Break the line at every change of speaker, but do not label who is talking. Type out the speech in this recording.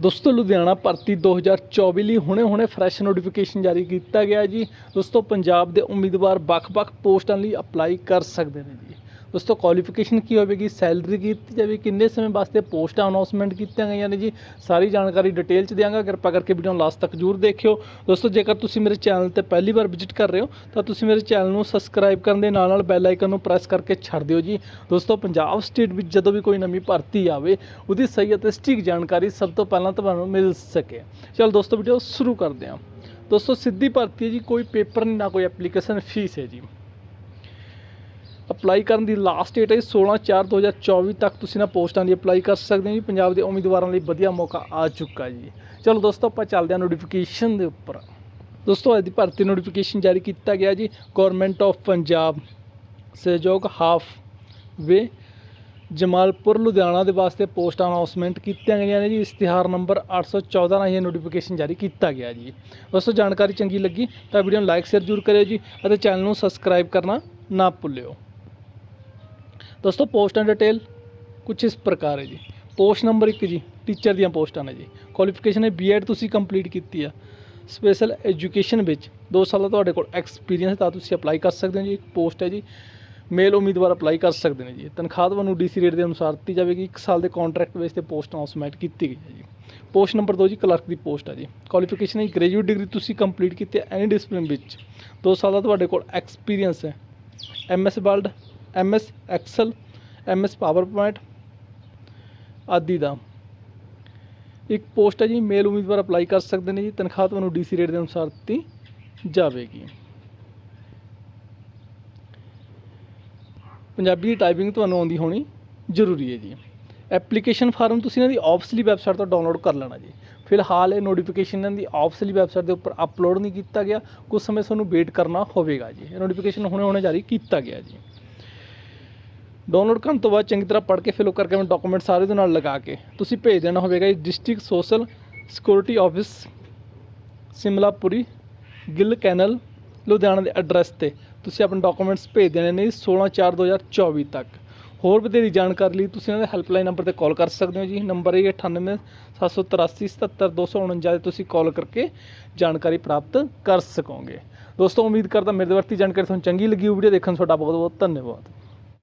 ਦੋਸਤੋ, ਲੁਧਿਆਣਾ ਭਰਤੀ 2024 ਲਈ ਹੁਣੇ-ਹੁਣੇ ਫਰੈਸ਼ ਨੋਟੀਫਿਕੇਸ਼ਨ ਜਾਰੀ ਕੀਤਾ ਗਿਆ ਜੀ। ਦੋਸਤੋ, ਪੰਜਾਬ ਦੇ ਉਮੀਦਵਾਰ ਵੱਖ-ਵੱਖ ਪੋਸਟਾਂ ਲਈ ਅਪਲਾਈ ਕਰ ਸਕਦੇ ਨੇ ਜੀ। ਦੋਸਤੋ ਕੁਆਲੀਫਿਕੇਸ਼ਨ ਕੀ ਹੋਵੇਗੀ? ਸੈਲਰੀ ਕੀਤੀ ਜਾਵੇ, ਕਿੰਨੇ ਸਮੇਂ ਵਾਸਤੇ ਪੋਸਟਾਂ ਅਨਾਉਂਸਮੈਂਟ ਕੀਤੀਆਂ ਗਈਆਂ ਨੇ ਜੀ? ਸਾਰੀ ਜਾਣਕਾਰੀ ਡਿਟੇਲ ਚ ਦਿਆਂਗਾ, ਕਿਰਪਾ ਕਰਕੇ ਵੀਡੀਓ ਨੂੰ ਲਾਸਟ ਤੱਕ ਜਰੂਰ ਦੇਖਿਓ। ਦੋਸਤੋ, ਜੇਕਰ ਤੁਸੀਂ ਮੇਰੇ ਚੈਨਲ ਤੇ ਪਹਿਲੀ ਵਾਰ ਵਿਜ਼ਿਟ ਕਰ ਰਹੇ ਹੋ, ਤਾਂ ਤੁਸੀਂ ਮੇਰੇ ਚੈਨਲ ਨੂੰ ਸਬਸਕ੍ਰਾਈਬ ਕਰਨ ਦੇ ਨਾਲ ਨਾਲ ਬੈਲ ਆਈਕਨ ਨੂੰ ਪ੍ਰੈਸ ਕਰਕੇ ਛੱਡ ਦਿਓ ਜੀ। ਦੋਸਤੋ, ਪੰਜਾਬ ਸਟੇਟ ਵਿੱਚ ਜਦੋਂ ਵੀ ਕੋਈ ਨਵੀਂ ਭਰਤੀ ਆਵੇ, ਉਹਦੀ ਸਹੀ ਅਤੇ ਸਟੀਕ ਜਾਣਕਾਰੀ ਸਭ ਤੋਂ ਪਹਿਲਾਂ ਤੁਹਾਨੂੰ ਮਿਲ ਸਕੇ। ਚਲ ਦੋਸਤੋ ਵੀਡੀਓ ਸ਼ੁਰੂ ਕਰਦੇ ਹਾਂ। ਦੋਸਤੋ, ਸਿੱਧੀ ਭਰਤੀ ਹੈ ਜੀ, ਕੋਈ ਪੇਪਰ ਨਹੀਂ ਨਾ ਕੋਈ ਐਪਲੀਕੇਸ਼ਨ ਫੀਸ ਹੈ ਜੀ। ਅਪਲਾਈ ਕਰਨ ਦੀ ਲਾਸਟ ਡੇਟ ਹੈ 16/4/2024 ਤੱਕ ਤੁਸੀਂ ਨਾ ਪੋਸਟਾਂ ਦੀ ਅਪਲਾਈ ਕਰ ਸਕਦੇ ਹੋ ਜੀ। ਪੰਜਾਬ ਦੇ ਉਮੀਦਵਾਰਾਂ ਲਈ ਵਧੀਆ ਮੌਕਾ ਆ ਚੁੱਕਾ ਜੀ। ਚਲੋ ਦੋਸਤੋ, ਆਪਾਂ ਚੱਲਦੇ ਹਾਂ ਨੋਟੀਫਿਕੇਸ਼ਨ ਦੇ ਉੱਪਰ। ਦੋਸਤੋ, ਅੱਜ ਦੀ ਭਰਤੀ ਨੋਟੀਫਿਕੇਸ਼ਨ ਜਾਰੀ ਕੀਤਾ ਗਿਆ ਜੀ ਗਵਰਨਮੈਂਟ ਆਫ ਪੰਜਾਬ ਸਹਿਯੋਗ ਹਾਫ ਵੇ ਜਮਾਲਪੁਰ, ਲੁਧਿਆਣਾ ਦੇ ਵਾਸਤੇ ਪੋਸਟ ਅਨਾਉਂਸਮੈਂਟ ਕੀਤੀਆਂ ਗਈਆਂ ਨੇ ਜੀ। ਇਸ਼ਤਿਹਾਰ ਨੰਬਰ 814 ਨਾਲ ਇਹ ਨੋਟੀਫਿਕੇਸ਼ਨ ਜਾਰੀ ਕੀਤਾ ਗਿਆ ਜੀ। ਦੋਸਤੋ, ਜਾਣਕਾਰੀ ਚੰਗੀ ਲੱਗੀ ਤਾਂ ਵੀਡੀਓ ਨੂੰ ਲਾਈਕ ਸ਼ੇਅਰ ਜ਼ਰੂਰ ਕਰਿਓ ਜੀ ਅਤੇ ਚੈਨਲ ਨੂੰ ਸਬਸਕ੍ਰਾਈਬ ਕਰਨਾ ਨਾ ਭੁੱਲਿਓ। ਦੋਸਤੋ ਪੋਸਟਾਂ ਡਿਟੇਲ ਕੁਝ ਇਸ ਪ੍ਰਕਾਰ ਹੈ ਜੀ। ਪੋਸਟ ਨੰਬਰ 1 ਜੀ ਟੀਚਰ ਦੀਆਂ ਪੋਸਟਾਂ ਨੇ ਜੀ। ਕੁਆਲੀਫਿਕੇਸ਼ਨ ਹੈ ਬੀਐਡ ਤੁਸੀਂ ਕੰਪਲੀਟ ਕੀਤੀ ਆ। ਸਪੈਸ਼ਲ ਐਜੂਕੇਸ਼ਨ ਵਿੱਚ 2 ਸਾਲ ਦਾ ਤੁਹਾਡੇ ਕੋਲ ਐਕਸਪੀਰੀਅੰਸ ਤਾਂ ਤੁਸੀਂ ਅਪਲਾਈ ਕਰ ਸਕਦੇ ਹੋ ਜੀ। ਇੱਕ ਪੋਸਟ ਹੈ ਜੀ ਮੇਲ ਉਮੀਦਵਾਰ ਅਪਲਾਈ ਕਰ ਸਕਦੇ ਨੇ ਜੀ। ਤਨਖਾਹ ਤੁਹਾਨੂੰ ਡੀਸੀ ਰੇਟ ਦੇ ਅਨੁਸਾਰ ਦਿੱਤੀ ਜਾਵੇਗੀ। 1 ਸਾਲ ਦੇ ਕੰਟਰੈਕਟ ਬੇਸ ਤੇ ਪੋਸਟ ਅਨਾਉਂਸਮੈਂਟ ਕੀਤੀ ਗਈ ਹੈ ਜੀ। ਪੋਸਟ ਨੰਬਰ 2 ਜੀ ਕਲਰਕ ਦੀ ਪੋਸਟ ਹੈ ਜੀ। ਕੁਆਲੀਫਿਕੇਸ਼ਨ ਹੈ ਗ੍ਰੈਜੂਏਟ ਡਿਗਰੀ ਤੁਸੀਂ ਕੰਪਲੀਟ ਕੀਤੀ ਹੈ ਐਨੀ ਡਿਸਪਲਿਨ ਵਿੱਚ। 2 ਸਾਲ ਦਾ ਤੁਹਾਡੇ ਕੋਲ ਐਕਸਪੀਰੀਅੰਸ ਹੈ। MS world MS Excel MS PowerPoint ਆਦਿ ਦਾ। ਇੱਕ ਪੋਸਟ ਹੈ ਜੀ, ਮੇਲ ਉਮੀਦਵਾਰ ਅਪਲਾਈ ਕਰ ਸਕਦੇ ਨੇ ਜੀ, ਤਨਖਾਹ ਤੁਹਾਨੂੰ ਡੀਸੀ ਰੇਟ ਦੇ ਅਨੁਸਾਰ ਦਿੱਤੀ ਜਾਵੇਗੀ। ਪੰਜਾਬੀ ਦੀ ਟਾਈਪਿੰਗ ਤੁਹਾਨੂੰ ਆਉਂਦੀ ਹੋਣੀ ਜ਼ਰੂਰੀ ਹੈ ਜੀ। ਐਪਲੀਕੇਸ਼ਨ ਫਾਰਮ ਤੁਸੀਂ ਇਹਨਾਂ ਦੀ ਆਫਸਲੀ ਵੈਬਸਾਈਟ ਤੋਂ ਡਾਊਨਲੋਡ ਕਰ ਲੈਣਾ ਜੀ। ਫਿਲਹਾਲ ਇਹ ਨੋਟੀਫਿਕੇਸ਼ਨ ਇਹਨਾਂ ਦੀ ਆਫਸਲੀ ਵੈਬਸਾਈਟ ਦੇ ਉੱਪਰ ਅਪਲੋਡ ਨਹੀਂ ਕੀਤਾ ਗਿਆ। ਕੁਝ ਸਮੇਂ ਤੁਹਾਨੂੰ ਵੇਟ ਕਰਨਾ ਹੋਵੇਗਾ ਜੀ। ਇਹ ਨੋਟੀਫਿਕੇਸ਼ਨ ਹੁਣੇ ਹੁਣੇ ਜਾਰੀ ਕੀਤਾ ਗਿਆ ਜੀ। ਡਾਊਨਲੋਡ ਕਰਨ ਤੋਂ ਬਾਅਦ ਚੰਗੀ ਤਰ੍ਹਾਂ ਪੜ੍ਹ ਕੇ ਫਿਲ ਕਰਕੇ ਮੈਂ ਡਾਕੂਮੈਂਟ ਸਾਰੇ ਦੇ ਨਾਲ ਲਗਾ ਕੇ ਤੁਸੀਂ ਭੇਜ ਦੇਣਾ ਹੋਵੇਗਾ ਜੀ district social security office Shimlapuri Gill canal Ludhiana ਦੇ ਐਡਰੈਸ ਤੇ। ਤੁਸੀਂ ਆਪਣੇ ਡਾਕੂਮੈਂਟਸ ਭੇਜ ਦੇਣੇ ਨੇ 16/4/2024 ਤੱਕ। ਹੋਰ ਵਧੇਰੀ ਜਾਣਕਾਰੀ ਲਈ ਤੁਸੀਂ ਇਹਨਾਂ ਦੇ ਹੈਲਪਲਾਈਨ ਨੰਬਰ ਤੇ ਕਾਲ ਕਰ ਸਕਦੇ ਹੋ ਜੀ। ਨੰਬਰ ਹੈ 9878377249 ਤੇ ਤੁਸੀਂ ਕਾਲ ਕਰਕੇ ਜਾਣਕਾਰੀ ਪ੍ਰਾਪਤ ਕਰ ਸਕੋਗੇ। ਦੋਸਤੋ, ਉਮੀਦ ਕਰਦਾ ਮੇਰੇ ਵਰਤੀ ਜਾਣਕਾਰੀ ਤੁਹਾਨੂੰ ਚੰਗੀ ਲੱਗੀ ਵੀਡੀਓ ਦੇਖਣ ਤੁਹਾਡਾ ਬਹੁਤ ਬਹੁਤ ਧੰਨਵਾਦ।